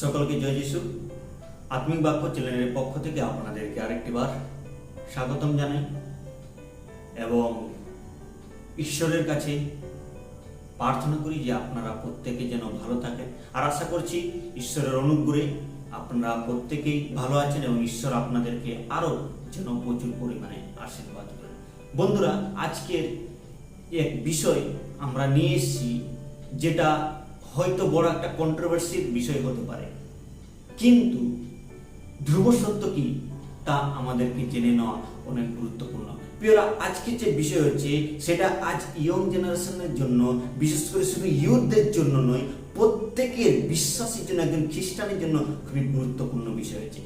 সকলকে জয় যিশু। আত্মিক বাক্য চ্যানেলের পক্ষ থেকে আপনাদেরকে আরেকটিবার স্বাগতম জানাই এবং ঈশ্বরের কাছে প্রার্থনা করি যে আপনারা প্রত্যেকে যেন ভালো থাকেন। আর আশা করছি ঈশ্বরের অনুগ্রহে আপনারা প্রত্যেকেই ভালো আছেন এবং ঈশ্বর আপনাদেরকে আরও যেন প্রচুর পরিমাণে আশীর্বাদ করেন। বন্ধুরা, আজকের এক বিষয় আমরা নিয়ে এসেছি যেটা হয়তো বড় একটা কন্ট্রোভার্সির বিষয় হতে পারে। কিন্তু ধ্রুব সত্য কি, তা আমাদেরকে জেনে নেওয়া অনেক গুরুত্বপূর্ণ। প্রিয়রা, আজকে যে বিষয় হচ্ছে, সেটা আজ ইয়ং জেনারেশনের জন্য, বিশেষ করে শুধু ইউথদের জন্য নয়, প্রত্যেকের বিশ্বাসের জন্য, একজন খ্রিস্টানের জন্য খুবই গুরুত্বপূর্ণ বিষয় হচ্ছে।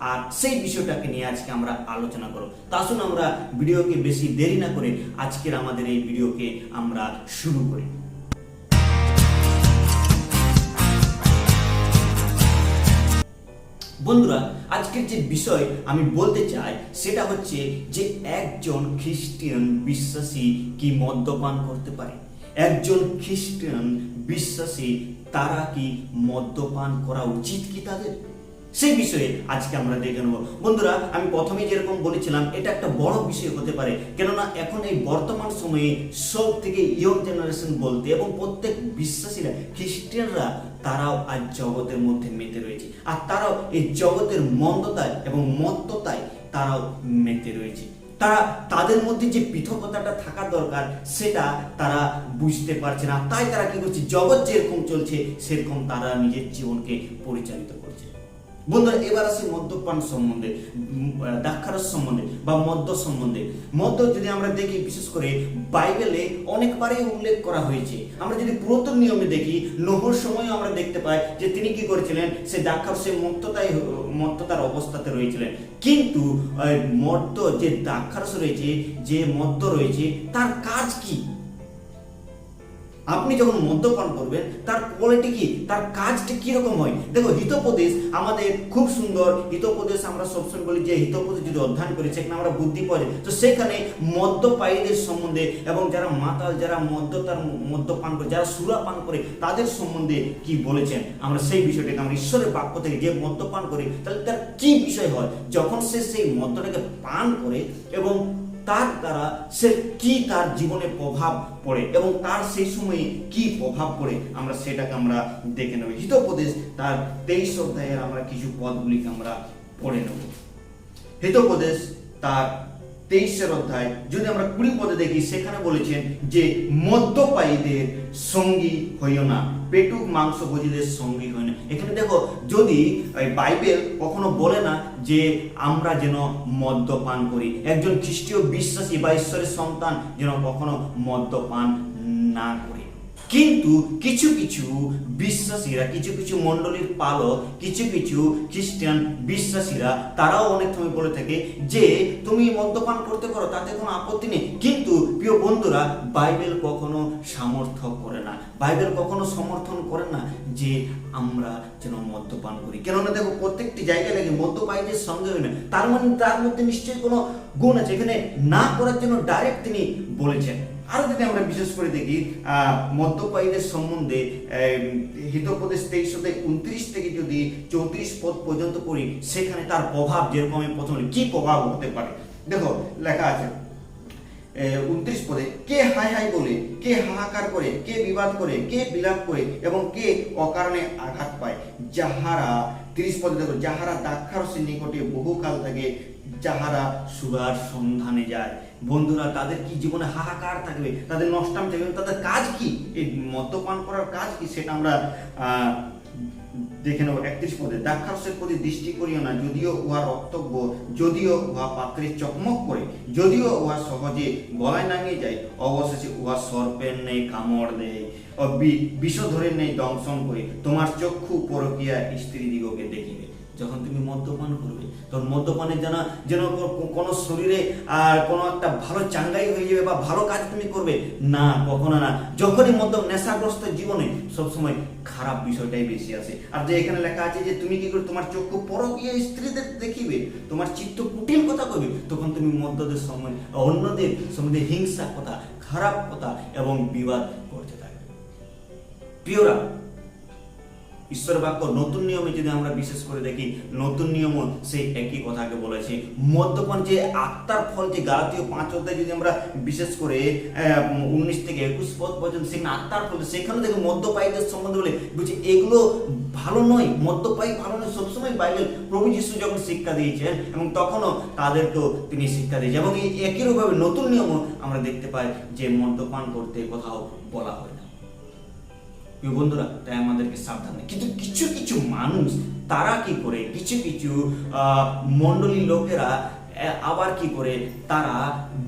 আর সেই বিষয়টাকে নিয়ে আজকে আমরা আলোচনা করব। তা আসুন আমরা ভিডিওকে বেশি দেরি না করে আজকের আমাদের এই ভিডিওকে আমরা শুরু করি। বন্ধুরা, আজকের যে বিষয় আমি বলতে চাই, সেটা হচ্ছে যে একজন খ্রিস্টান বিশ্বাসী কি মদ্যপান করতে পারে? একজন খ্রিস্টান বিশ্বাসী, তারা কি মদ্যপান করা উচিত কি তাদের? সেই বিষয়ে আজকে আমরা দেখে নেব। বন্ধুরা, আমি প্রথমে যেরকম বলেছিলাম, এটা একটা বড় বিষয় হতে পারে। কেননা এখন এই বর্তমান সময়ে সব থেকে ইয়ং জেনারেশন বলতে এবং প্রত্যেক বিশ্বাসীরা খ্রিস্টানরা তারাও আজ জগতের মধ্যে মেতে রয়েছে। আর তারাও এই জগতের মন্দতায় এবং মত্ততায় তারাও মেতে রয়েছে। তারা তাদের মধ্যে যে পৃথকতাটা থাকা দরকার, সেটা তারা বুঝতে পারছে না। তাই তারা কি করছে? জগৎ যেরকম চলছে, সেরকম তারা নিজের জীবনকে পরিচালিত বন্ধুরা এবার আসি মদ্যপান সম্বন্ধে দাক্ষারস সম্বন্ধে বা মদ্য সম্বন্ধে। মদ্য যদি আমরা দেখি, বিশেষ করে বাইবেলে অনেকবারই উল্লেখ করা হয়েছে। আমরা যদি পুরাতন নিয়মে দেখি, নহর সময় আমরা দেখতে পাই যে তিনি কি করেছিলেন? সে দাক্ষারসে মত্ততায়, মত্ততার অবস্থাতে রয়েছিলেন। কিন্তু মদ্য যে দাক্ষারস রয়েছে, যে মদ্য রয়েছে, তার কাজ কি? আপনি যখন মদ্যপান করবেন, তার কোয়ালিটি কি? তার কাজটি কীরকম হয়? দেখো, হিতোপদেশ আমাদের খুব সুন্দর। হিতোপদেশ আমরা সবসময় বলি যে, হিতোপদেশ যদি অধ্যয়ন করি, সেখানে আমরা বুদ্ধি পাওয়া যায়। তো সেখানে মদ্যপায়ীদের সম্বন্ধে এবং যারা মাতাল, যারা মদ্য, তার মদ্যপান করে, যারা সুরা পান করে, তাদের সম্বন্ধে কি বলেছেন? আমরা সেই বিষয়টাকে আমরা ঈশ্বরের বাক্য থেকে যে মদ্যপান করি, তাহলে তার কি বিষয় হয়? যখন সে সেই মদ্যটাকে পান করে এবং তার দ্বারা সে কি তার জীবনে প্রভাব পড়ে এবং তার সেই সময়ে কি প্রভাব পড়ে আমরা সেটাকে আমরা দেখে নেব। হিতোপদেশ তার তেইশ অধ্যায়ের আমরা কিছু পদগুলিকে আমরা পড়ে নেব। হিতোপদেশ তার তেইশের অধ্যায়, যদি আমরা কুড়ি পদে দেখি, সেখানে বলেছেন যে মদ্যপায়ীদের সঙ্গী হইও না, পেটুক মাংস ভোজীদের সঙ্গী হয় না। এখানে দেখো, যদি বাইবেল কখনো বলে না যে আমরা যেন মদ্যপান করি, একজন খ্রিস্টীয় বিশ্বাসী বা ঈশ্বরের সন্তান যেন কখনো মদ্যপান না করে। কিন্তু কিছু কিছু বিশ্বাসীরা, কিছু কিছু মণ্ডলীর পালক, কিছু কিছু খ্রিস্টান বিশ্বাসীরা, তারাও অনেক সময় বলে থাকে যে, তুমি মদ্যপান করতে পারো, তাতে কোনো আপত্তি নেই। কিন্তু প্রিয় বন্ধুরা, বাইবেল কখনো সামর্থ্য করে না। বাইবেল কখনো সমর্থন করে না যে, আমরা যেন মদ্যপান করি। কেননা দেখো, প্রত্যেকটি জায়গায় লাগে মদ্যপায়ীদের সঙ্গে হয় না। তার মানে তার মধ্যে নিশ্চয়ই কোনো গুণ আছে। এখানে না করার জন্য ডাইরেক্ট তিনি বলেছেন। আরও যদি আমরা বিশেষ করে দেখি মদ্যপায়ীদের সম্বন্ধে হিতোপদেশ তেইশ অধ্যায় উনত্রিশ থেকে যদি চৌত্রিশ পদ পর্যন্ত পড়ি, সেখানে তার প্রভাব যেরকম আমি প্রথমে কি প্রভাব হতে পারে? দেখো, লেখা আছে উনত্রিশ পদে কে হাই হাই বলে, কে হাহাকার করে, কে বিবাদ করে, কে বিলাপ করে এবং কে অকারণে আঘাত পায়? যাহারা, তিরিশ পদে দেখো, যাহারা দাক্ষারসের নিকটে বহুকাল থেকে, যাহারা সুরার সন্ধানে যায়। বন্ধুরা, তাদের কি জীবনে হাহাকার থাকবে? তাদের নষ্টাম থাকবে? তাদের কাজ কি? এই মদ্যপান করার কাজ কি? সেটা আমরা দেখে নেব একত্রিশ পদে। দাক্ষারসের প্রতি দৃষ্টি করিও না, যদিও উহা রক্তব্য যদিও উহা পাত্রে চকমক করে, যদিও উহা সহজে গলায় নামিয়ে যায়, অবশেষে উহা সর্পের নেই কামড় দেয় বিষধরের নেই দংশন করে, তোমার চক্ষু পরকিয়া স্ত্রী দিগকে দেখিবে। যখন তুমি মদ্যপান করবে, তখন মদ্যপানের যেন যেন কোনো শরীরে আর কোনো একটা ভালো চাঙ্গাই হয়ে যাবে বা ভালো কাজ তুমি করবে, না, কখনো না। যখনই মদ্য নেশাগ্রস্ত জীবনে, সবসময় খারাপ বিষয়টাই বেশি আসে। আর যে এখানে লেখা আছে যে, তুমি কি করে তোমার চক্ষু পরকীয় স্ত্রীদের দেখিবে, তোমার চিত্ত কুটিল কথা কইবে, তখন তুমি মদ্যদের সময় অন্যদের সম্বন্ধে হিংসা কথা, খারাপ কথা এবং বিবাদ করতে থাকবে। প্রিয়রা ঈশ্বর বাক্য নতুন নিয়মে যদি আমরা বিশেষ করে দেখি, নতুন নিয়মও সেই একই কথাকে বলেছে। মদ্যপান যে আত্মার ফল, যে গালাতীয় পাঁচ অধ্যায় যদি আমরা বিশেষ করে উনিশ থেকে একুশ পদ পর্যন্ত সেখানে আত্মার ফল, সেখানে দেখে মদ্যপায়ীদের সম্বন্ধে বলে, বলছে, এগুলো ভালো নয় মদ্যপায়ী ভালো নয়। সবসময় বাইবেল প্রভু যিশু যখন শিক্ষা দিয়েছেন এবং তখনও তাদেরকেও তিনি শিক্ষা দিয়েছেন। এবং এই একইভাবে নতুন নিয়মও আমরা দেখতে পাই যে মদ্যপান করতে কোথাও বলা হয় বন্ধুরা, তাই আমাদেরকে সাবধান। কিন্তু কিছু কিছু মানুষ, তারা কি করে? কিছু কিছু মণ্ডলী লোকেরা আবার কি করে? তারা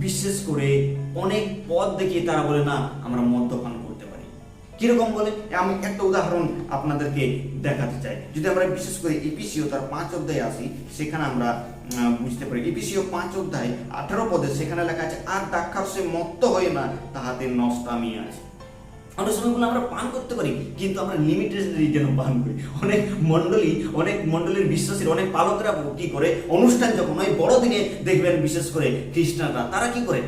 বিশেষ করে অনেক পদ দেখিয়ে তারা বলে, না, আমরা মদ্যপান করতে পারি। কীরকম বলে? আমি একটা উদাহরণ আপনাদেরকে দেখাতে চাই। যদি আমরা বিশেষ করে ইপিসিও তার পাঁচ অধ্যায়ে আসি, সেখানে আমরা বুঝতে পারি। ইপিসিও পাঁচ অধ্যায় আঠারো পদে সেখানে লেখা আছে, আর দাক্ষার সে মত্ত হয় না তাহাদের নষ্টামি আছে। অনেক সময়গুলো আমরা পান করতে পারি, কিন্তু আমরা লিমিটেশন যেন পান করি। অনেক মন্ডলী অনেক মন্ডলীর বিশ্বাসের, অনেক পালকরা কি করে? অনুষ্ঠান যখন ওই বড়দিনে দেখবেন বিশেষ করে খ্রিস্টানরা, তারা কি করে?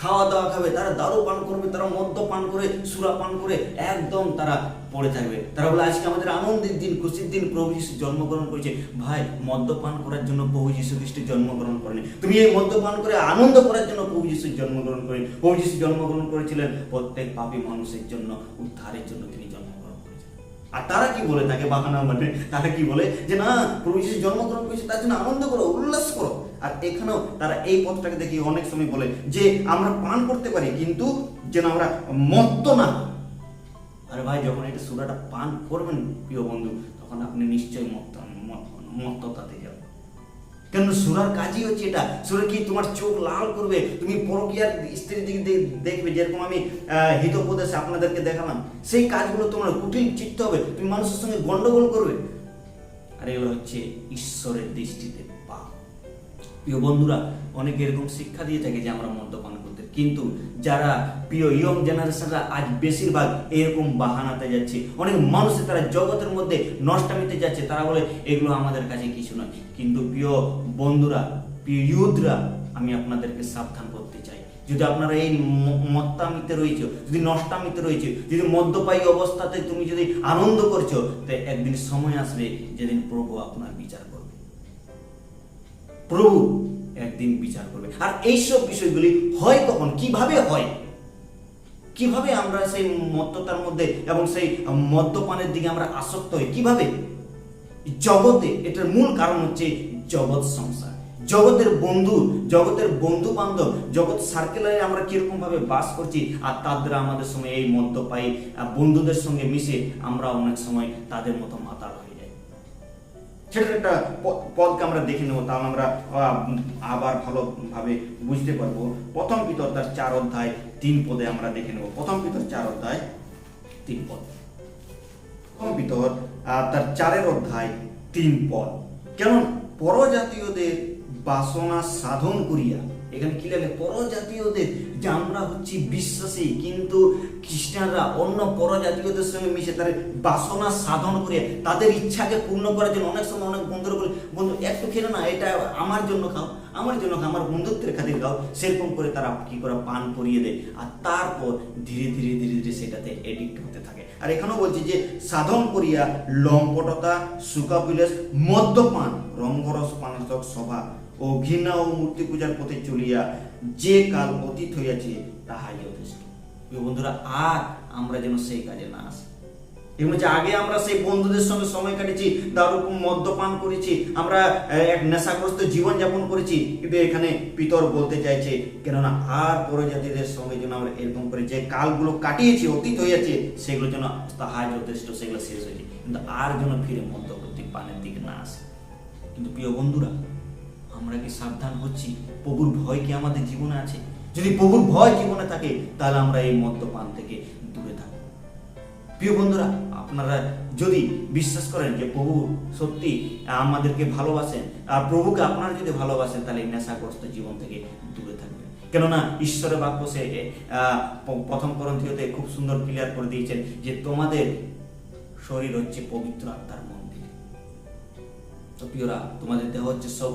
খাওয়া দাওয়া খাবে, তারা দারু পান করবে, তারা মদ্য পান করে, সুরা পান করে, একদম তারা পড়ে থাকবে। তারা বলে, আজকে আমাদের আনন্দের দিন, খুশির দিন, প্রভু যিশু জন্মগ্রহণ করেছে। ভাই মদ্যপান করার জন্য প্রভু যিশু খ্রিস্ট জন্মগ্রহণ করেনি। তুমি এই মদ্যপান করে আনন্দ করার জন্য প্রভু যিশু জন্মগ্রহণ করেন। প্রভু যিশু জন্মগ্রহণ করেছিলেন প্রত্যেক পাপী মানুষের জন্য, উদ্ধারের জন্য তিনি করেছেন আর তারা কি বলে তাকে বাহানা মানে? তারা কি বলে যে, না, প্রভু জন্মগ্রহণ করেছে, তার জন্য আনন্দ করো, উল্লাস করো। আর এখানেও তারা এই পথটাকে দেখি অনেক সময় বলে যে, আমরা পান করতে পারি, কিন্তু যেন আমরা মত্ত না। আরে ভাই, যখন এটা সুরাটা পান করবেন, প্রিয় বন্ধু, তখন আপনি নিশ্চয়ই মত্ত মত্ততাতে যাবেন কেন সুরার কাজই হচ্ছে এটা। সুরা কি তোমার চোখ লাল করবে? তুমি পরকিয়ার স্ত্রীর দিকে দেখবে, যেরকম আমি হিতোপদেশে আপনাদেরকে দেখালাম। সেই কাজগুলো তোমার কুটিল চিত্ত হবে। তুমি মানুষের সঙ্গে গন্ডগোল করবে। আর এগুলো হচ্ছে ঈশ্বরের দৃষ্টিতে পাপ। প্রিয় বন্ধুরা, অনেকে এরকম শিক্ষা দিয়ে থাকে যে আমরা মদ্যপান কিন্তু যারা প্রিয় ইয়ং জেনারেশনরা আজ বেশিরভাগ এরকম বাহানাতে যাচ্ছে। অনেক মানুষের তারা জগতের মধ্যে নষ্টামিতে যাচ্ছে, তারা বলে, এগুলো আমাদের কাছে কিছু নয়। কিন্তু প্রিয় বন্ধুরা, প্রিয় ইউথরা আমি আপনাদেরকে সাবধান করতে চাই। যদি আপনারা এই মত্তামিতে রয়েছে, যদি নষ্টামিতে রয়েছে, যদি মদ্যপায়ী অবস্থাতে তুমি যদি আনন্দ করছ, তো একদিন সময় আসবে যেদিন প্রভু আপনার বিচার করবে। প্রভু একদিন বিচার করবে। আর এইসব বিষয়গুলি হয় কখন? কীভাবে হয়? কীভাবে আমরা সেই মত্ততার মধ্যে এবং সেই মদ্যপানের দিকে আমরা আসক্ত হই? কীভাবে? জগতে এটার মূল কারণ হচ্ছে জগৎ সংসার। জগতের বন্ধু জগতের বন্ধু বান্ধব জগৎ সার্কেলে আমরা কীরকম ভাবে বাস করছি আর তাদের আমাদের সময় এই মদ্যপায়ী বন্ধুদের সঙ্গে মিশে আমরা অনেক সময় তাদের মতো মাতাল সেটার একটা পদকে আমরা দেখে নেব, তাহলে আমরা আবার ভালোভাবে বুঝতে পারব। প্রথম পিতর তার চার অধ্যায় তিন পদে আমরা দেখে নেব। প্রথম পিতর চার অধ্যায় তিন পদ। প্রথম পিতর তার চারের অধ্যায় তিন পদ। কেন পরজাতীয়দের বাসনা সাধন করিয়া এখানে কি লেখে? পরজাতীয়দের, যে আমরা হচ্ছি বিশ্বাসী, কিন্তু খ্রিস্টানরা অন্য পরজাতীয়দের সঙ্গে মিশে তাদের বাসনা সাধন করে, তাদের ইচ্ছাকে পূর্ণ করার জন্য অনেক সময় অনেক বন্ধুরা বলে, বন্ধু, একটু খেলে না, এটা আমার জন্য খাও, আমার জন্য খাও, আমার বন্ধুত্বের খাতির খাও। সেরকম করে তারা কি করে? পান করিয়ে দেয়। আর তারপর ধীরে ধীরে ধীরে ধীরে সেটাতে এডিক্ট হতে থাকে। আর এখানেও বলছি যে, সাধন করিয়া লম্পটতা সুকাপিলেস, মদ্যপান, রঙ্গরস পানসক সভা ও ঘৃণা ও মূর্তি পূজার পথে চলিয়া যে কাল অতীত হইয়াছে, তাহাই যথেষ্ট। বন্ধুরা, আর আমরা যেন সেই কাজে না আসি। এবং যে আগে আমরা সেই বন্ধুদের সঙ্গে সময় কাটেছি দারু মদ্যপান করেছি, আমরা এক নেশাগ্রস্ত জীবন যাপন করেছি, কিন্তু এখানে পিতর বলতে চাইছে, কেননা আর পরজাতিদের সঙ্গে যেন আমরা এরকম করে যে কালগুলো কাটিয়েছি, অতীত হয়েছে সেগুলো যেন তাহাই যথেষ্ট, সেগুলো শেষ হয়েছে কিন্তু আর যেন ফিরে মদ্যবর্তী পানের দিকে না আসে। কিন্তু প্রিয় বন্ধুরা আমরা কি সাবধান হচ্ছি? প্রভুর ভয় কি আমাদের জীবনে আছে? যদি প্রভুর ভয় জীবনে থাকে, তাহলে আমরা এই মদ্যপান থেকে দূরে থাকব। প্রিয় বন্ধুরা, আপনারা যদি বিশ্বাস করেন যে প্রভু সত্যি আমাদেরকে ভালোবাসেন, আর প্রভুকে আপনারা যদি ভালোবাসেন, তাহলে নেশাগ্রস্ত জীবন থেকে দূরে থাকবেন। কেননা, ঈশ্বরের বাক্য সে প্রথম করন্থীয়তে খুব সুন্দর ক্লিয়ার করে দিয়েছেন যে তোমাদের শরীর হচ্ছে পবিত্র আত্মার মন্দির। তো প্রিয়রা, তোমাদের দেহ হচ্ছে সব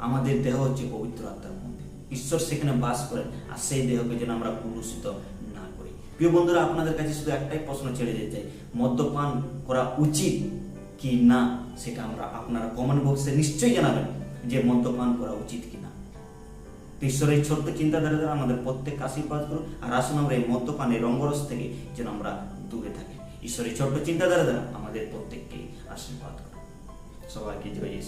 আমাদের দেহ হচ্ছে পবিত্র আত্মার মন্দির ঈশ্বর সেখানে বাস করেন আর সেই দেহকে যেন আমরা কুলুষিত না করি। প্রিয় বন্ধুরা, আপনাদের কাছে শুধু একটাই প্রশ্ন ছেড়ে যেতে চাই। মদ্যপান করা উচিত কি না, সেটা আমরা আপনারা কমেন্ট বক্সে নিশ্চয়ই জানাবেন যে মদ্যপান করা উচিত কি না। ঈশ্বরের ছোট্ট চিন্তাধারা দ্বারা আমাদের প্রত্যেক আশীর্বাদ করুন আর আসুন আমরা এই মদ্যপানের রঙ্গরস থেকে যেন আমরা দূরে থাকি। ঈশ্বরের ছোট্ট চিন্তাধারা দ্বারা আমাদের প্রত্যেককে আশীর্বাদ করুন। সবাইকে জয়।